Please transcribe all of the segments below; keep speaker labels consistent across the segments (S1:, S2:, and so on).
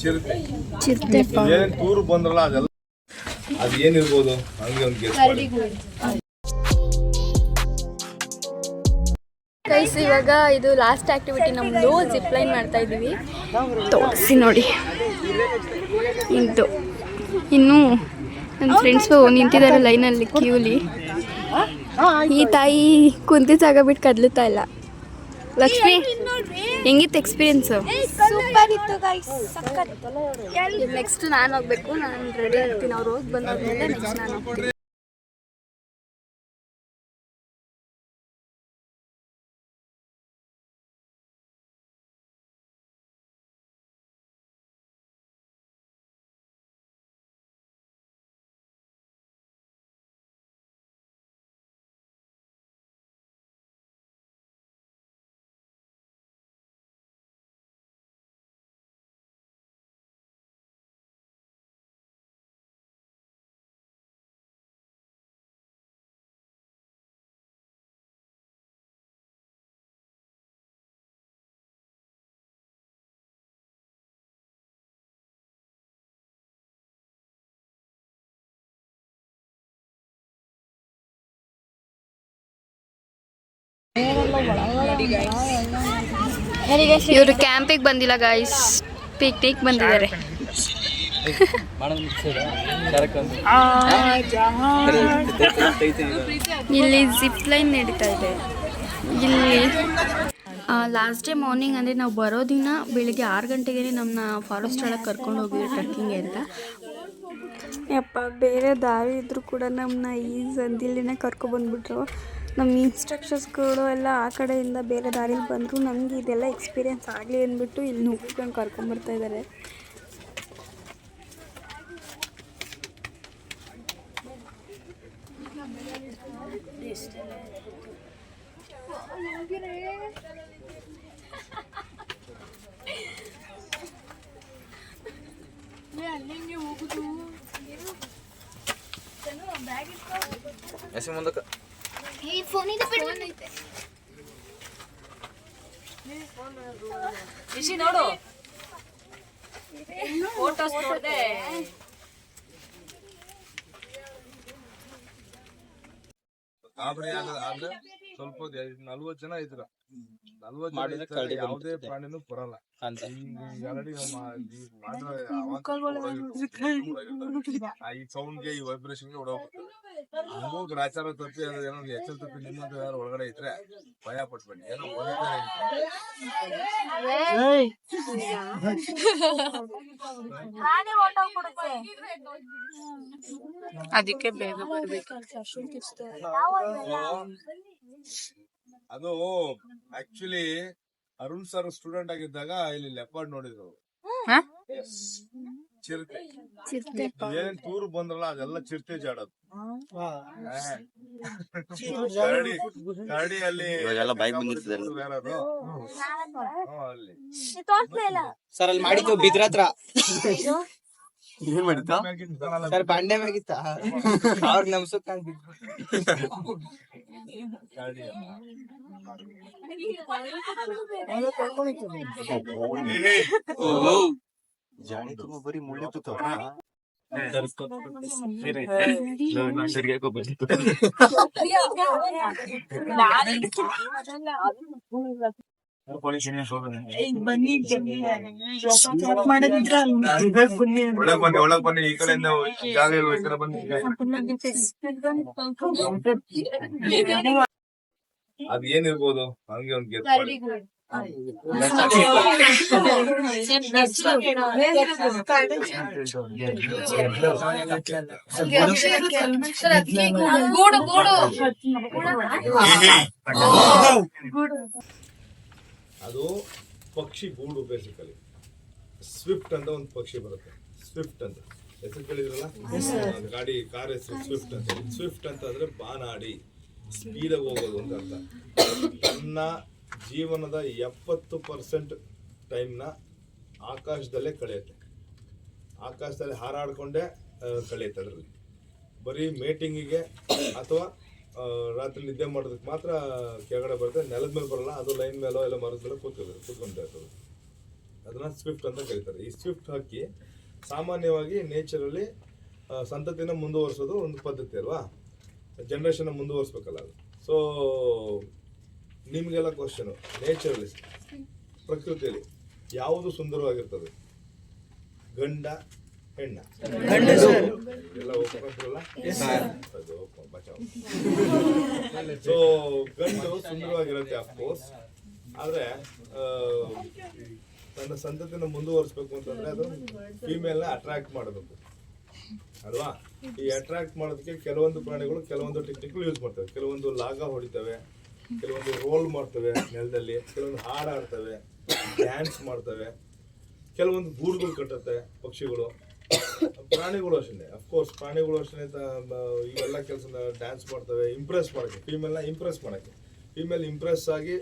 S1: ಚಿರತೆ. ಏನೇನು ಟೂರ್ ಬಂದ್ರಲ್ಲ ಅದೆಲ್ಲ ಅದು ಏನಿರ್ಬೋದು? ಹಂಗೆ ಒಂದು ಗೆಸ್ ಮಾಡಿ.
S2: ಗೈಸ್ ಇವಾಗ ಇದು ಲಾಸ್ಟ್ ಆಕ್ಟಿವಿಟಿ ನಮ್ಮದು ಜಿಪ್ ಲೈನ್ ಮಾಡ್ತಾ ಇದೀವಿ ತೋರಿಸಿ ನೋಡಿ. ಇಂತು ಇನ್ನು ನನ್ನ ಫ್ರೆಂಡ್ಸು ನಿಂತಿದ್ದಾರೆ ಲೈನಲ್ಲಿ ಕ್ಯೂಲಿ ಈ ತಾಯಿ ಕುಂತಿ ಜಾಗ ಬಿಟ್ಟು ಕದಲುತ್ತಾ ಇಲ್ಲ. ಲಕ್ಷ್ಮಿ ಹೆಂಗಿತ್ತು ಎಕ್ಸ್ಪೀರಿಯನ್ಸ್
S3: ಸೂಪರ್ ಇತ್ತು ಗೈಸ್
S2: ನೆಕ್ಸ್ಟ್ ನಾನು ಹೋಗ್ಬೇಕು. ನಾನು ರೆಡಿ ಆಗ್ತೀನಿ ಅವ್ರು ಹೋಗಿ ಬಂದಾದ್ಮೇಲೆ ನೆಕ್ಸ್ಟ್ ನಾನು ಹೋಗ್ತೀನಿ. ಇವರು ಕ್ಯಾಂಪಿಗೆ ಬಂದಿಲ್ಲ ಗಾಯ್ಸ್ ಪಿಕ್ನಿಕ್ ಬಂದಿದ್ದಾರೆ. ಇಲ್ಲಿ ಜಿಪ್ ಲೈನ್ ನಡೀತಾ ಇದೆ. ಇಲ್ಲಿ ಲಾಸ್ಟ್ ಡೇ ಮಾರ್ನಿಂಗ್ ಅಂದರೆ ನಾವು ಬರೋ ದಿನ ಬೆಳಿಗ್ಗೆ ಆರು ಗಂಟೆಗೆ ನಮ್ಮನ್ನ ಫಾರೆಸ್ಟ್ ಒಳಗೆ ಕರ್ಕೊಂಡು ಹೋಗಿದ್ವಿ ಟ್ರಕ್ಕಿಂಗ್ ಅಂತ. ಯಪ್ಪ, ಬೇರೆ ದಾರಿ ಇದ್ದರೂ ಕೂಡ ನಮ್ಮನ್ನ ಈ ಸಂದಿಲಿನೇ ಕರ್ಕೊಬಂದ್ಬಿಟ್ರು ನಮ್ಮ ಇನ್ಸ್ಟ್ರಕ್ಷನ್ಸ್ಗಳು ಎಲ್ಲ ಆ ಕಡೆಯಿಂದ ಬೇರೆ ದಾರಿಲಿ ಬಂದರು. ನಮಗೆ ಇದೆಲ್ಲ ಎಕ್ಸ್ಪೀರಿಯೆನ್ಸ್ ಆಗಲಿ ಅಂದ್ಬಿಟ್ಟು ಇಲ್ಲಿ ನೋಡ್ಕೊಂಡು ಕರ್ಕೊಂಬರ್ತಾ ಇದ್ದಾರೆ
S1: ಮುಂದಕ್ಕೆ.
S3: ಈ ಫೋನ್ ಇದೆ
S4: ರಿಷಿ ನೋಡು. ಫೋಟೋಸ್ ನೋಡಿದೆ.
S1: ಆದ್ರೆ ಸ್ವಲ್ಪ ನಲ್ವತ್ತು ಜನ ಇದ್ರ. ನಲ್ವತ್ ಜನ ಯಾವುದೇ. ಪ್ರಾಣಿನೂ ಬರಲ್ಲ. ಈ ಸೌಂಡ್ಗೆ ಈ ವೈಬ್ರೇಷನ್ಗೆ ಹೊಡೋಗ್ಬಿಡ್ತದೆ ನಮಗೂ ಗ್ರಾಚಾರ ತಪ್ಪಿ ಅದು ಏನೋ ಎಚ್ಚಲ್ ತಪ್ಪಿ ನಿಮ್ಮಂತ ಯಾರು ಒಳಗಡೆ ಇದ್ರೆ ಭಯ ಬನ್ನಿ ಏನೋ
S4: ಅದಕ್ಕೆ ಬೇಗ ಬರ್ಬೇಕು.
S1: ಅದು ಆಕ್ಚುಲಿ ಅರುಣ್ ಸರ್ ಸ್ಟೂಡೆಂಟ್ ಆಗಿದ್ದಾಗ ಇಲ್ಲಿ ಲೆಪರ್ಡ್ ನೋಡಿದ್ರು. ಚಿರತೆ.
S2: ಚಿರತೆ.
S1: ಏನ್ ಟೂರ್ ಬಂದ್ರಲ್ಲ ಅದೆಲ್ಲ ಚಿರತೆ ಜಾಡೋದು. ಹಾ. ಕರಡಿ ಕರಡಿ ಅಲ್ಲಿ
S5: ಇವಾಗೆಲ್ಲ ಬೈಕ್ ಬಂದಿರ್ತದೆ.
S1: ಬೇರೆದು. ಹ್ಮ್, ಅಲ್ಲಿ.
S6: ಸರ್ ಅಲ್ಲಿ ಮಾಡಿದ್ದು ಬಿದ್ರ ಹತ್ರ.
S5: ಏನ್ ಮಾಡಿದ್ದ?
S1: ಮ್ಯಾಗಿನ್
S6: ಸರ್ ಬಂಡೆ ಮ್ಯಾಗಿತ್ತ? ಅವ್ರ ನಮ್ಸಕ್
S1: ಕರಡಿ.
S5: ಜಾಣಿ ತುಂಬ ಬರೀ ಮುಳ್ಳೆ ತುತ್ತವ
S1: ಒಳಗ್ ಬನ್ನಿ ಈ ಕಡೆಯಿಂದ ಜಾಗ ಬನ್ನಿ ಅದ್ ಏನಿರ್ಬೋದು ಹಂಗೆ ಒಂದ್ ಅದು ಪಕ್ಷಿ ಗೂಡು ಬೇಸಿಕಲಿ ಸ್ವಿಫ್ಟ್ ಅಂತ ಒಂದು ಪಕ್ಷಿ ಬರುತ್ತೆ. ಸ್ವಿಫ್ಟ್ ಅಂತ. ಹೆಸರು ಕೇಳಿದ್ರಲ್ಲ? ಗಾಡಿ ಕಾರ್ ಹೆಸರು ಸ್ವಿಫ್ಟ್ ಅಂತ. ಸ್ವಿಫ್ಟ್ ಅಂತ ಅಂದ್ರೆ ಬಾನಾಡಿ. ಸ್ಪೀಡಾಗಿ ಹೋಗೋದು ಅಂತ ಅರ್ಥ. ಜೀವನದ ಎಪ್ಪತ್ತು ಪರ್ಸೆಂಟ್ ಟೈಮ್ನ ಆಕಾಶದಲ್ಲೇ ಕಳೆಯುತ್ತೆ. ಆಕಾಶದಲ್ಲಿ ಹಾರಾಡಿಕೊಂಡೇ ಕಳೆಯುತ್ತೆ ಅದರಲ್ಲಿ. ಬರೀ ಮೇಟಿಂಗಿಗೆ ಅಥವಾ ರಾತ್ರಿ ನಿದ್ದೆ ಮಾಡೋದಕ್ಕೆ ಮಾತ್ರ ಕೆಳಗಡೆ ಬರುತ್ತೆ, ನೆಲದ ಮೇಲೆ ಬರಲ್ಲ, ಅದು ಲೈನ್ ಮೇಲೋ ಇಲ್ಲ ಮರದ ಮೇಲೆ ಕೂತ್ಕೋದು ಕೂತ್ಕೊಂತ ಇರ್ತದೆ ಅದನ್ನು ಸ್ವಿಫ್ಟ್ ಅಂತ ಕರೀತಾರೆ. ಈ ಸ್ವಿಫ್ಟ್ ಹಾಕಿ ಸಾಮಾನ್ಯವಾಗಿ ನೇಚರಲ್ಲಿ ಸಂತತಿನ ಮುಂದುವರಿಸೋದು ಒಂದು ಪದ್ಧತಿ ಅಲ್ವಾ? ಜನ್ರೇಷನ್ನ ಮುಂದುವರಿಸ್ಬೇಕಲ್ಲ ಅದು. ಸೊ ನಿಮಗೆಲ್ಲ ಕ್ವಶನು ನೇಚರಲ್ಲಿ ಪ್ರಕೃತಿಯಲ್ಲಿ ಯಾವುದು ಸುಂದರವಾಗಿರ್ತದೆ? ಗಂಡ ಹೆಣ್ಣ. ಎಲ್ಲ ಒಪ್ಕೊಂಡ್ರಲ್ಲ ಅದು ಒಪ್ಕೊಂಡ್ ಬಚಾವ್. ಸೊ ಗಂಡು ಸುಂದರವಾಗಿರುತ್ತೆ ಅಫ್ಕೋರ್ಸ್ ಆದ್ರೆ ತನ್ನ ಸಂತತಿನ ಮುಂದುವರಿಸ್ಬೇಕು ಅಂತಂದ್ರೆ ಅದು ಫಿಮೇಲ್ನ ಅಟ್ರಾಕ್ಟ್ ಮಾಡಬೇಕು. ಅಲ್ವಾ? ಈ ಅಟ್ರಾಕ್ಟ್ ಮಾಡೋದಕ್ಕೆ ಕೆಲವೊಂದು ಪ್ರಾಣಿಗಳು ಕೆಲವೊಂದು ಟೆಕ್ನಿಕ್ಗಳು ಯೂಸ್ ಮಾಡ್ತವೆ. ಕೆಲವೊಂದು ಲಾಗ ಹೊಡಿತವೆ. ಕೆಲವೊಂದು ರೋಲ್ ಮಾಡ್ತವೆ ನೆಲದಲ್ಲಿ, ಕೆಲವೊಂದು ಹಾಡು ಆಡ್ತವೆ ಡ್ಯಾನ್ಸ್ ಮಾಡ್ತವೆ, ಕೆಲವೊಂದು ಗೂಡುಗಳು ಕಟ್ಟುತ್ತೆ ಪಕ್ಷಿಗಳು. ಪ್ರಾಣಿಗಳು ಅಷ್ಟೇ ಅಫ್ಕೋರ್ಸ್ ಪ್ರಾಣಿಗಳು ಅಷ್ಟೇ ಇವೆಲ್ಲ ಕೆಲಸ ಡ್ಯಾನ್ಸ್ ಮಾಡ್ತವೆ ಇಂಪ್ರೆಸ್ ಮಾಡೋಕ್ಕೆ ಫೀಮೇಲ್ನ ಇಂಪ್ರೆಸ್ ಮಾಡೋಕ್ಕೆ. ಫೀಮೇಲ್ ಇಂಪ್ರೆಸ್ ಆಗಿ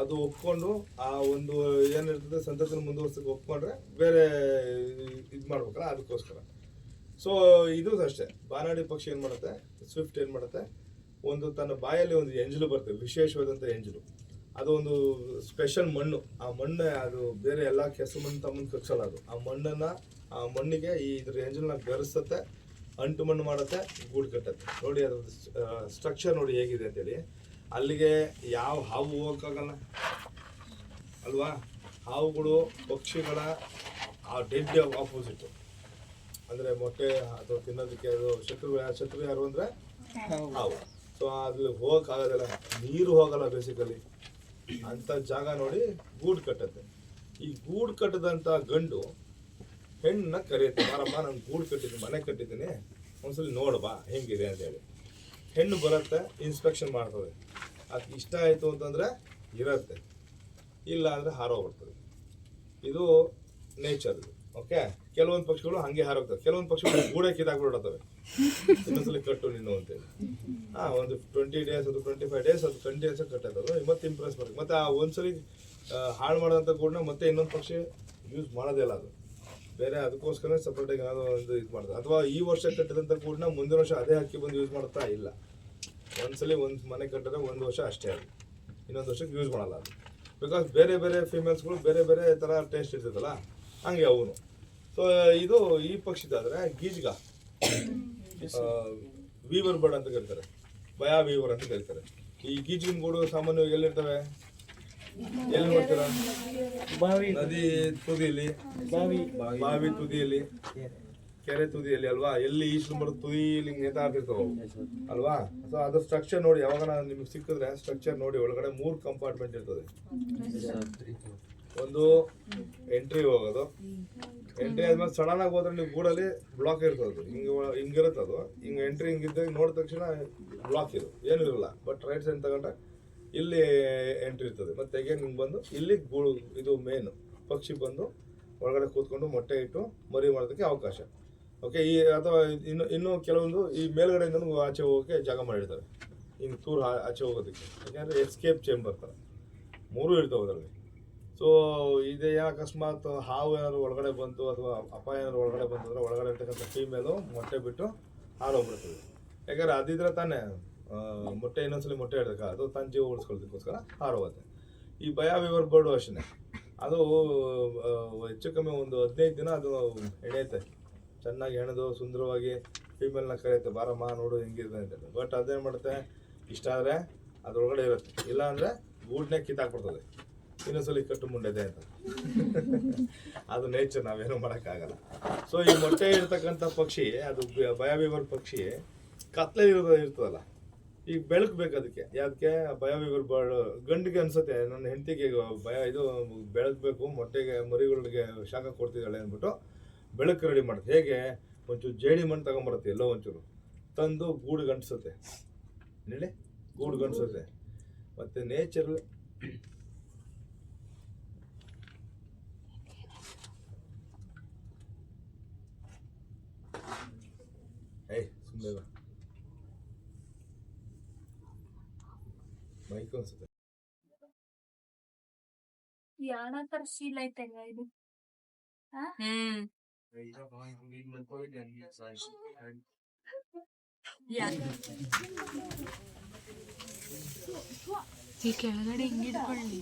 S1: ಅದು ಒಪ್ಕೊಂಡು ಆ ಒಂದು ಏನಿರ್ತದೆ ಸಂತತಿನ ಮುಂದುವರ್ಸಕ್ಕೆ ಒಪ್ಕೊಂಡ್ರೆ ಬೇರೆ ಇದು ಮಾಡ್ಬೇಕಲ್ಲ, ಅದಕ್ಕೋಸ್ಕರ. ಸೊ ಇದು ಅಷ್ಟೇ. ಬಾನಾಡಿ ಪಕ್ಷಿ ಏನು ಮಾಡುತ್ತೆ? ಸ್ವಿಫ್ಟ್ ಏನು ಮಾಡುತ್ತೆ? ಒಂದು ತನ್ನ ಬಾಯಲ್ಲಿ ಒಂದು ಎಂಜಲು ಬರ್ತದೆ ವಿಶೇಷವಾದಂಥ ಎಂಜಲು. ಅದು ಒಂದು ಸ್ಪೆಷಲ್ ಮಣ್ಣು. ಆ ಮಣ್ಣು ಅದು ಬೇರೆ ಎಲ್ಲ ಕೆಸು ಮಣ್ಣು ತಮ್ಮ ಕಚ್ಚಲ್ಲ ಅದು. ಆ ಮಣ್ಣನ್ನ ಆ ಮಣ್ಣಿಗೆ ಈ ಇದ್ರ ಎಂಜಲನ್ನ ಬೆರೆಸುತ್ತೆ ಅಂಟು ಮಣ್ಣು ಮಾಡುತ್ತೆ ಗೂಡು ಕಟ್ಟತ್ತೆ. ನೋಡಿ ಅದ್ರ ಸ್ಟ್ರಕ್ಚರ್ ನೋಡಿ ಹೇಗಿದೆ ಅಂತೇಳಿ. ಅಲ್ಲಿಗೆ ಯಾವ ಹಾವು ಹೋಗೋಕ್ಕಾಗಲ್ಲ. ಅಲ್ವಾ? ಹಾವುಗಳು ಪಕ್ಷಿಗಳ ಆ ಡೆಡ್ ಆಪೋಸಿಟ್ ಅಂದ್ರೆ ಮೊಟ್ಟೆ ಅಥವಾ ತಿನ್ನೋದಕ್ಕೆ ಅದು ಶತ್ರು ಶತ್ರು ಯಾರು ಅಂದ್ರೆ? ಹಾವು. ಸೊ ಅಲ್ಲಿ ಹೋಗಕ್ ಆಗೋದಿಲ್ಲ ನೀರು ಹೋಗಲ್ಲ ಬೇಸಿಕಲಿ ಅಂತ ಜಾಗ ನೋಡಿ ಗೂಡು ಕಟ್ಟತ್ತೆ. ಈ ಗೂಡು ಕಟ್ಟದಂತ ಗಂಡು ಹೆಣ್ಣನ್ನ ಕರೆಯುತ್ತೆ. ಮಾರಮ್ಮ ನಾನು ಗೂಡು ಕಟ್ಟಿದ್ದೀನಿ, ಮನೆ ಕಟ್ಟಿದ್ದೀನಿ. ಒಂದ್ಸಲಿ ನೋಡ್ಬಾ ಹೆಂಗಿದೆ ಅಂತೇಳಿ. ಹೆಣ್ಣು ಬರುತ್ತೆ ಇನ್ಸ್ಪೆಕ್ಷನ್ ಮಾಡ್ತದೆ. ಅದಕ್ಕೆ ಇಷ್ಟ ಆಯಿತು ಅಂತಂದ್ರೆ ಇರತ್ತೆ. ಇಲ್ಲ ಅಂದ್ರೆ ಹಾರೋಗ್ಬಿಡ್ತದೆ ಇದು ನೇಚರ್ ಓಕೆ? ಕೆಲವೊಂದು ಪಕ್ಷಿಗಳು ಹಂಗೆ ಹಾರೋಗ್ತವೆ. ಕೆಲವೊಂದು ಪಕ್ಷಿಗಳು ಗೂಡೆ ಕಿತ್ತಾಕ್ಬಿಡತ್ತವೆ ಇನ್ನೊಂದ್ಸಲ ಕಟ್ಟು ನೀನು ಅಂತೇಳಿ ಹಾ, ಒಂದು ಟ್ವೆಂಟಿ ಡೇಸ್ ಅದು ಟ್ವೆಂಟಿ ಫೈವ್ ಡೇಸ್ ಅದು ಕಂಟಿನ್ಯೂಸ್ ಕಟ್ಟೋದು ಮತ್ತೆ ಇಂಪ್ರೆಸ್ ಮಾಡಿ ಮತ್ತೆ ಆ ಒಂದ್ಸಲಿ ಹಾಳು ಮಾಡೋದಂಥ ಗೂಡನ್ನ ಮತ್ತೆ ಇನ್ನೊಂದು ಪಕ್ಷಿ ಯೂಸ್ ಮಾಡೋದೇ ಇಲ್ಲ ಅದು. ಬೇರೆ ಅದಕ್ಕೋಸ್ಕರ ಸಪ್ರೇಟಾಗಿ ಯಾವುದೋ ಒಂದು ಇದು ಮಾಡ್ತಾರೆ ಅಥವಾ ಈ ವರ್ಷ ಕಟ್ಟಿದಂಥ ಗೂಡನ್ನ ಮುಂದಿನ ವರ್ಷ ಅದೇ ಹಾಕಿ ಬಂದು ಯೂಸ್ ಮಾಡ್ತಾ ಇಲ್ಲ. ಒಂದ್ಸಲಿ ಒಂದು ಮನೆ ಕಟ್ಟಿದ್ರೆ ಒಂದು ವರ್ಷ ಅಷ್ಟೇ ಅದು. ಇನ್ನೊಂದು ವರ್ಷಕ್ಕೆ ಯೂಸ್ ಮಾಡಲ್ಲ ಅದು. ಬಿಕಾಸ್ ಬೇರೆ ಬೇರೆ ಫೀಮೇಲ್ಸ್ಗಳು ಬೇರೆ ಬೇರೆ ಥರ ಟೇಸ್ಟ್ ಇರ್ತದಲ್ಲ. ಹಂಗೆ ಅವನು. ಸೊ ಇದು ಈ ಪಕ್ಷಿದಾದ್ರೆ ಗೀಜ್ಗ. ವೀವರ್ ಬರ್ಡ್ ಅಂತ ಕರೀತಾರೆ. ಭಯ ವೀವರ್ ಅಂತ ಕರೀತಾರೆ. ಈ ಗೀಜ್ಗಿನ ಗೂಡು ಸಾಮಾನ್ಯವಾಗಿ ಎಲ್ಲಿರ್ತವೆ? ಎಲ್ಲಿ ನೋಡ್ತೀರಾ? ನದಿ ತುದಿಯಲ್ಲಿ. ಬಾವಿ. ತುದಿಯಲ್ಲಿ. ಕೆರೆ ತುದಿಯಲ್ಲಿ ಅಲ್ವಾ? ಎಲ್ಲಿ ಈಶ್ವರ ಮರದ ತುದಿಯಲ್ಲಿ ನೇತಾಡ್ತಿರ್ತಾವ ಅಲ್ವಾ? ಸೊ ಅದ್ರ ಸ್ಟ್ರಕ್ಚರ್ ನೋಡಿ ಯಾವಾಗ ನಿಮ್ಗೆ ಸಿಕ್ಕಿದ್ರೆ ಸ್ಟ್ರಕ್ಚರ್ ನೋಡಿ ಒಳಗಡೆ ಮೂರು ಕಂಪಾರ್ಟ್ಮೆಂಟ್ ಇರ್ತದೆ. ಒಂದು ಎಂಟ್ರಿ ಹೋಗೋದು. ಎಂಟ್ರಿ ಆದ್ಮೇಲೆ ಸಡನ್ ಆಗಿ ಹೋದ್ರೆ ನೀವು ಗೂಡಲ್ಲಿ ಬ್ಲಾಕ್ ಇರ್ತದೆ. ಹಿಂಗೆ ಹಿಂಗಿರುತ್ತೆ ಅದು. ಹಿಂಗೆ ಎಂಟ್ರಿ ಹಿಂಗಿದ್ದಾಗ ನೋಡಿದ ತಕ್ಷಣ ಬ್ಲಾಕ್ ಇದು. ಏನು ಇರಲ್ಲ. ಬಟ್ ರೈಟ್ ಸೈಡ್ ತಗೊಂಡ್ರೆ ಇಲ್ಲಿ ಎಂಟ್ರಿ ಇರ್ತದೆ. ಮತ್ತೆ ಅಗೇನ್ ಹಿಂಗೆ ಬಂದು ಇಲ್ಲಿ ಗೂಡು, ಇದು ಮೇನ್ ಪಕ್ಷಿ ಬಂದು ಒಳಗಡೆ ಕೂತ್ಕೊಂಡು ಮೊಟ್ಟೆ ಇಟ್ಟು ಮರಿ ಮಾಡೋದಕ್ಕೆ ಅವಕಾಶ. ಓಕೆ ಈ ಅಥವಾ ಇನ್ನು ಇನ್ನು ಕೆಲವೊಂದು ಈ ಮೇಲ್ಗಡೆಯಿಂದ ಆಚೆ ಹೋಗೋಕ್ಕೆ ಜಾಗ ಮಾಡಿರ್ತಾರೆ. ಹಿಂಗೆ ತೂರು ಆಚೆ ಹೋಗೋದಕ್ಕೆ. ಯಾಕೆಂದರೆ ಎಸ್ಕೇಪ್ ಚೇಂಬರ್ ಥರ ಮೂರು ಇರ್ತವೆ ಅದರಲ್ಲಿ. ಸೊ ಇದೆ ಅಕಸ್ಮಾತ್ ಹಾವು ಏನಾದ್ರು ಒಳಗಡೆ ಬಂತು ಅಥವಾ ಅಪಾಯ ಏನಾದ್ರು ಒಳಗಡೆ ಬಂತು ಅಂದ್ರೆ ಒಳಗಡೆ ಇರ್ತಕ್ಕಂಥ ಫೀಮೇಲು ಮೊಟ್ಟೆ ಬಿಟ್ಟು ಹಾರೋಗ್ಬಿಡ್ತದೆ ಯಾಕಂದ್ರೆ ಅದಿದ್ರೆ ತಾನೇ ಮೊಟ್ಟೆ ಇನ್ನೊಂದ್ಸಲಿ ಮೊಟ್ಟೆ ಇಡೋದಕ್ಕೆ ಅದು ತನ್ನ ಜೀವ ಉಳಿಸ್ಕೊಳ್ಳೋದಕ್ಕೋಸ್ಕರ ಹಾರೋಗುತ್ತೆ ಈ ಭಯ ವಿವರ್ ಬರ್ಡು ಅಷ್ಟೇ ಅದು ಹೆಚ್ಚು ಕಮ್ಮಿ ಒಂದು ಹದಿನೈದು ದಿನ ಅದು ಎಣೆಯುತ್ತೆ ಚೆನ್ನಾಗಿ ಹೆಣದು, ಸುಂದರವಾಗಿ ಫೀಮೇಲ್ನ ಕರೆಯುತ್ತೆ, ಬಾರಮ್ಮ, ನೋಡು ಹೆಂಗಿದೆ ಅಂತೇಳಿ ಬಟ್ ಅದೇನು ಮಾಡುತ್ತೆ? ಇಷ್ಟ ಆದರೆ ಅದರೊಳಗಡೆ ಇರುತ್ತೆ. ಇಲ್ಲ ಅಂದರೆ ಗೂಡ್ನೇ ಕಿತ್ತಾಕ್ಬಿಡ್ತದೆ. ಇನ್ನೊಂದ್ಸಲಿ ಕಟ್ಟು ಮುಂಡೆದೆ ಅಂತ. ಅದು ನೇಚರ್ ನಾವೇನು ಮಾಡೋಕ್ಕಾಗಲ್ಲ. ಸೊ ಈ ಮೊಟ್ಟೆ ಇರ್ತಕ್ಕಂಥ ಪಕ್ಷಿ, ಅದು ಬಯೋವಿವರ್ ಪಕ್ಷಿ ಕತ್ಲೆ ಇರೋದು ಇರ್ತದಲ್ಲ. ಈಗ ಬೆಳಕು ಬೇಕು ಅದಕ್ಕೆ. ಯಾಕೆ? ಬಯೋವಿವರ್ ಬಾಳು ಗಂಡಿಗೆ ಅನ್ಸುತ್ತೆ. ನನ್ನ ಹೆಂಡತಿಗೆ ಭಯ, ಇದು ಬೆಳಗ್ಬೇಕು ಮೊಟ್ಟೆಗೆ, ಮರಿಗಳಿಗೆ ಶಾಖ ಕೊಡ್ತಿದ್ದಾಳೆ ಅಂದ್ಬಿಟ್ಟು ಬೆಳಕು ರೆಡಿ ಮಾಡುತ್ತೆ ಹೇಗೆ? ಒಂಚೂರು ಜೇಡಿ ಮಣ್ಣು ತಗೊಂಬರುತ್ತೆ, ಎಲ್ಲೋ ಒಂಚೂರು. ತಂದು ಗೂಡು ಗಂಟಿಸುತ್ತೆ. ಹೇಳಿ? ಗೂಡು ಗಂಟಿಸುತ್ತೆ. ಮತ್ತು ನೇಚರ್ ಏಯ್ ಸುಮ್ಮನೆ ಮೈಕ್ ಅನ್ಸುತ್ತೆ
S3: ಯಾಣ ತರ ಶೀಲ ಐತೆಲ್ಲ ಇದು
S4: ಹ್ಮ್ ಈ ಕೆಳಗಡೆ ಹಿಂಗ್ ಹಿಡ್ಕೊಳ್ಳಿ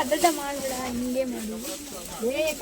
S2: ಅದನ್ನ ಮಾಡ್ಬೇಡ ಹಿಂಗೆ ಮಾಡಿ
S4: ಬಾಯ್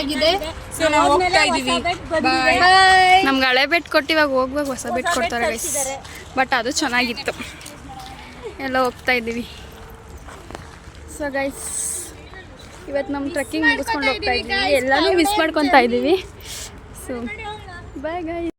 S2: ಆಗಿದೆ.
S4: ಸೊ ನಾವು ಹೋಗ್ತಾ ಇದೀವಿ
S2: ನಮ್ಗೆ ಹಳೆ ಬೆಟ್ ಕೊಟ್ಟು ಇವಾಗ ಹೋಗ್ಬೇಕು ಹೊಸ ಬೆಟ್ ಕೊಡ್ತಾರೆ ಗೈಸ್ ಬಟ್ ಅದು ಚೆನ್ನಾಗಿತ್ತು. ಎಲ್ಲ ಹೋಗ್ತಾ ಇದ್ದೀವಿ. ಸೊ ಗೈಸ್ ಇವತ್ತು ನಮ್ಮ ಟ್ರೆಕ್ಕಿಂಗ್ ಮುಗಿಸ್ಕೊಂಡು ಹೋಗ್ತಾ ಇದ್ದೀವಿ. ಎಲ್ಲನೂ ಮಿಸ್ ಮಾಡ್ಕೊತಾ ಇದ್ದೀವಿ. So bye guys